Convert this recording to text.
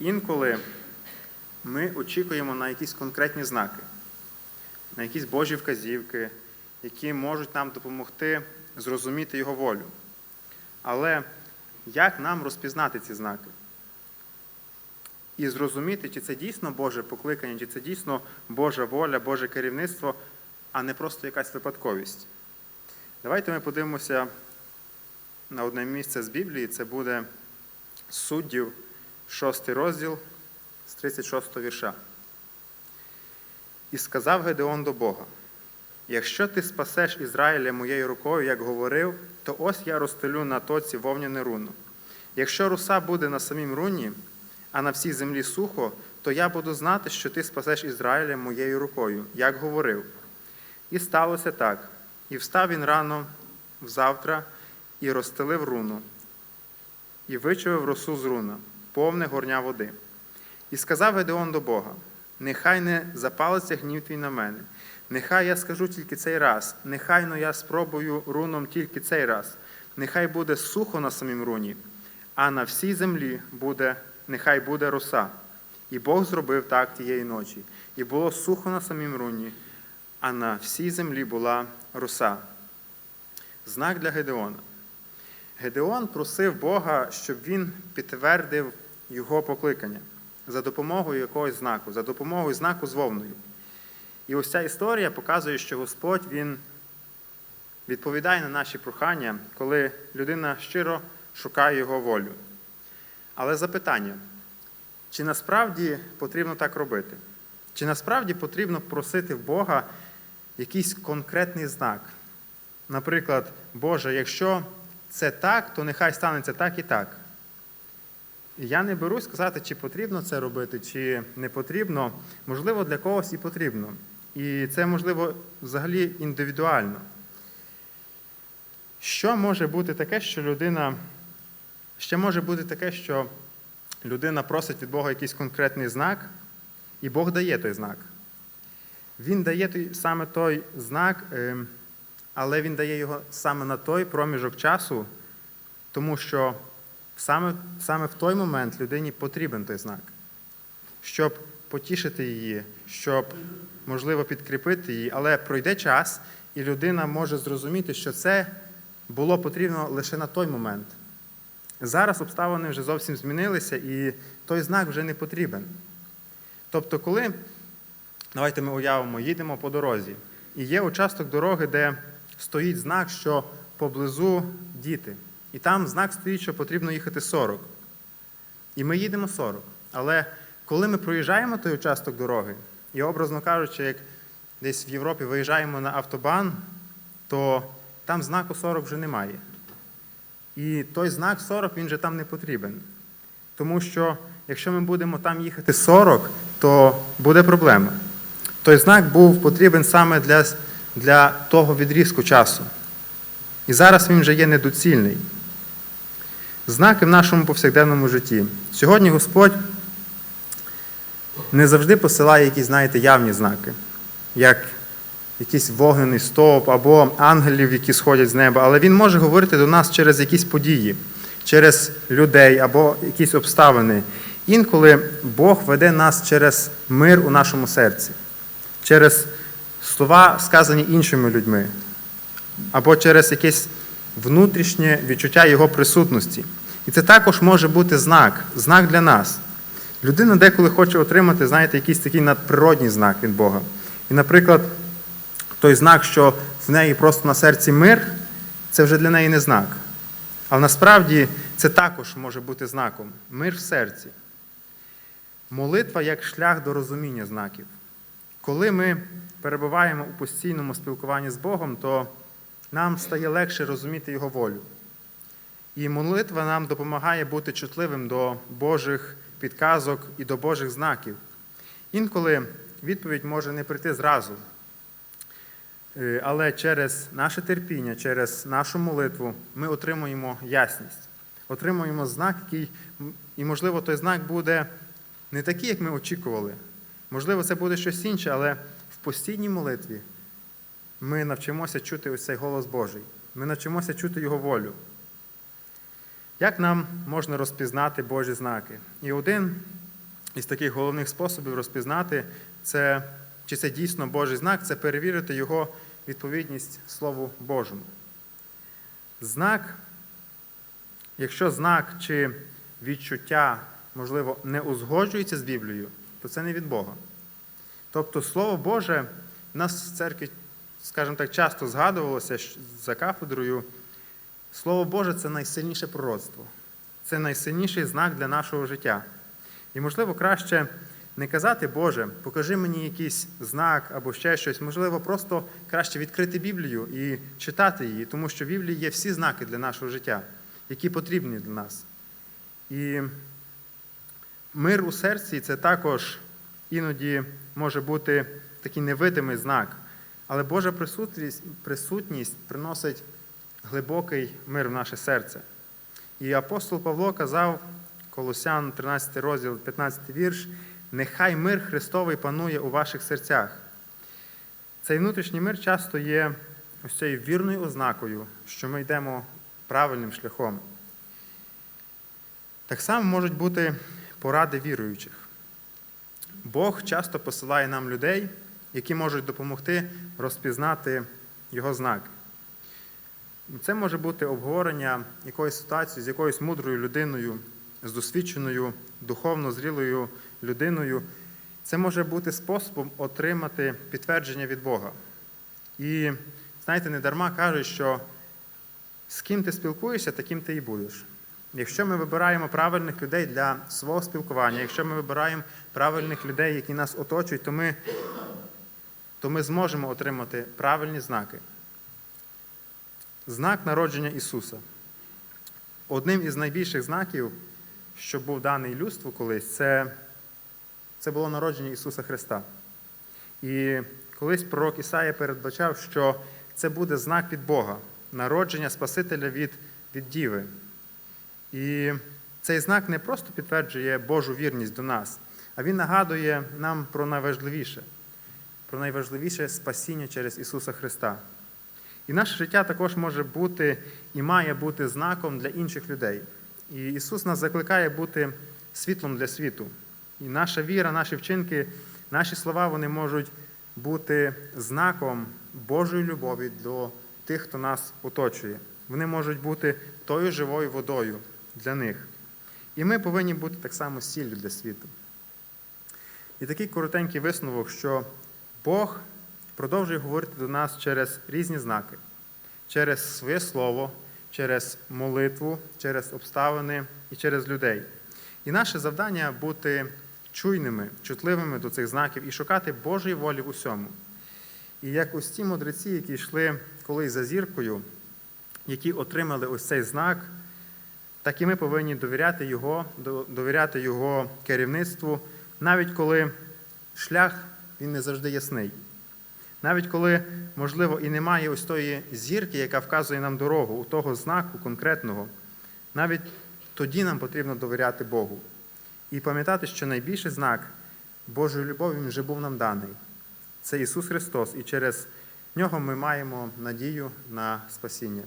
Інколи ми очікуємо на якісь конкретні знаки, на якісь Божі вказівки, які можуть нам допомогти зрозуміти Його волю. Але як нам розпізнати ці знаки? І зрозуміти, чи це дійсно Боже покликання, чи це дійсно Божа воля, Боже керівництво, а не просто якась випадковість. Давайте ми подивимося на одне місце з Біблії. Це буде суддів, 6 розділ з 36 вірша. І сказав Гедеон до Бога: Якщо ти спасеш Ізраїля моєю рукою, як говорив, то ось я розстелю на тоці вовняне руно. Якщо руса буде на самім руні, а на всій землі сухо, то я буду знати, що ти спасеш Ізраїля моєю рукою, як говорив. І сталося так. І встав він рано взавтра і розстелив руну, і вичавив росу з руна, повне горня води. І сказав Гедеон до Бога: Нехай не запалиться гнів твій на мене, нехай я скажу тільки цей раз, нехай но я спробую руном тільки цей раз, нехай буде сухо на самім руні, а на всій землі буде, нехай буде роса. І Бог зробив так тієї ночі, і було сухо на самім руні, а на всій землі була роса. Знак для Гедеона. Гедеон просив Бога, щоб він підтвердив його покликання за допомогою якогось знаку, за допомогою знаку з вовною. І ось ця історія показує, що Господь Він відповідає на наші прохання, коли людина щиро шукає Його волю. Але запитання, чи насправді потрібно так робити? Чи насправді потрібно просити в Бога якийсь конкретний знак? Наприклад, Боже, якщо це так, то нехай станеться так і так. Я не берусь сказати, чи потрібно це робити, чи не потрібно. Можливо, для когось і потрібно. І це, можливо, взагалі індивідуально. Що може бути таке, що людина. Ще може бути таке, що людина просить від Бога якийсь конкретний знак, і Бог дає той знак. Він дає той, саме той знак, е, але він дає його саме на той проміжок часу, тому що саме, саме в той момент людині потрібен той знак, щоб потішити її, щоб, можливо, підкріпити її, але пройде час, і людина може зрозуміти, що це було потрібно лише на той момент. Зараз обставини вже зовсім змінилися, і той знак вже не потрібен. Тобто, коли, давайте ми уявимо, їдемо по дорозі, і є участок дороги, де стоїть знак, що поблизу діти. І там знак стоїть, що потрібно їхати 40. І ми їдемо 40. Але коли ми проїжджаємо той участок дороги, і, образно кажучи, як десь в Європі виїжджаємо на автобан, то там знаку 40 вже немає. І той знак 40 він же там не потрібен. Тому що якщо ми будемо там їхати 40, то буде проблема. Той знак був потрібен саме для, для того відрізку часу. І зараз він вже є недоцільний. Знаки в нашому повсякденному житті. Сьогодні Господь не завжди посилає якісь, знаєте, явні знаки, як якийсь вогнений стовп або ангелів, які сходять з неба, але Він може говорити до нас через якісь події, через людей або якісь обставини. Інколи Бог веде нас через мир у нашому серці, через слова, сказані іншими людьми, або через якесь внутрішнє відчуття Його присутності. І це також може бути знак, знак для нас. Людина деколи хоче отримати, знаєте, якийсь такий надприродній знак від Бога. І, наприклад, той знак, що в неї просто на серці мир, це вже для неї не знак. Але насправді це також може бути знаком мир в серці. Молитва як шлях до розуміння знаків. Коли ми перебуваємо у постійному спілкуванні з Богом, то нам стає легше розуміти Його волю. І молитва нам допомагає бути чутливим до Божих підказок і до Божих знаків. Інколи відповідь може не прийти зразу. Е, Але через наше терпіння, через нашу молитву ми отримуємо ясність, отримуємо знак, який, і, можливо, той знак буде не такий, як ми очікували. Можливо, це буде щось інше, але в постійній молитві ми навчимося чути ось цей голос Божий. Ми навчимося чути Його волю. Як нам можна розпізнати Божі знаки? І один із таких головних способів розпізнати, це, чи це дійсно Божий знак, це перевірити його відповідність Слову Божому. Знак, якщо знак чи відчуття, можливо, не узгоджується з Біблією, то це не від Бога. Тобто Слово Боже нас в церкві, скажімо так, часто згадувалося за кафедрою. Слово Боже це найсильніше пророцтво. Це найсильніший знак для нашого життя. І, можливо, краще не казати, Боже, покажи мені якийсь знак або ще щось. Можливо, просто краще відкрити Біблію і читати її, тому що в Біблії є всі знаки для нашого життя, які потрібні для нас. І мир у серці це також іноді може бути такий невидимий знак. Але Божа присутність, присутність приносить глибокий мир в наше серце. І апостол Павло казав, Колосян, 13 розділ, 15 вірш, нехай мир Христовий панує у ваших серцях. Цей внутрішній мир часто є ось цією вірною ознакою, що ми йдемо правильним шляхом. Так само можуть бути поради віруючих. Бог часто посилає нам людей, які можуть допомогти розпізнати його знаки. Це може бути обговорення якоїсь ситуації з якоюсь мудрою людиною, з досвідченою, духовно зрілою людиною. Це може бути способом отримати підтвердження від Бога. І, знаєте, не дарма кажуть, що з ким ти спілкуєшся, таким ти і будеш. Якщо ми вибираємо правильних людей для свого спілкування, якщо ми вибираємо правильних людей, які нас оточують, то ми, то ми зможемо отримати правильні знаки. Знак народження Ісуса. Одним із найбільших знаків, що був даний людству колись, це, це було народження Ісуса Христа. І колись пророк Ісая передбачав, що це буде знак від Бога, народження Спасителя від, від Діви. І цей знак не просто підтверджує Божу вірність до нас, а він нагадує нам про найважливіше, про найважливіше спасіння через Ісуса Христа. І наше життя також може бути і має бути знаком для інших людей. І Ісус нас закликає бути світлом для світу. І наша віра, наші вчинки, наші слова вони можуть бути знаком Божої любові до тих, хто нас оточує. Вони можуть бути тою живою водою для них. І ми повинні бути так само сіллю для світу. І такий коротенький висновок, що Бог продовжує говорити до нас через різні знаки, через своє слово, через молитву, через обставини і через людей. І наше завдання бути чуйними, чутливими до цих знаків і шукати Божої волі в усьому. І як ось ті мудреці, які йшли колись за зіркою, які отримали ось цей знак, так і ми повинні довіряти Його, довіряти Його керівництву, навіть коли шлях він не завжди ясний. Навіть коли, можливо, і немає ось тої зірки, яка вказує нам дорогу, у того знаку конкретного, навіть тоді нам потрібно довіряти Богу. І пам'ятати, що найбільший знак Божої любові вже був нам даний. Це Ісус Христос, і через нього ми маємо надію на спасіння.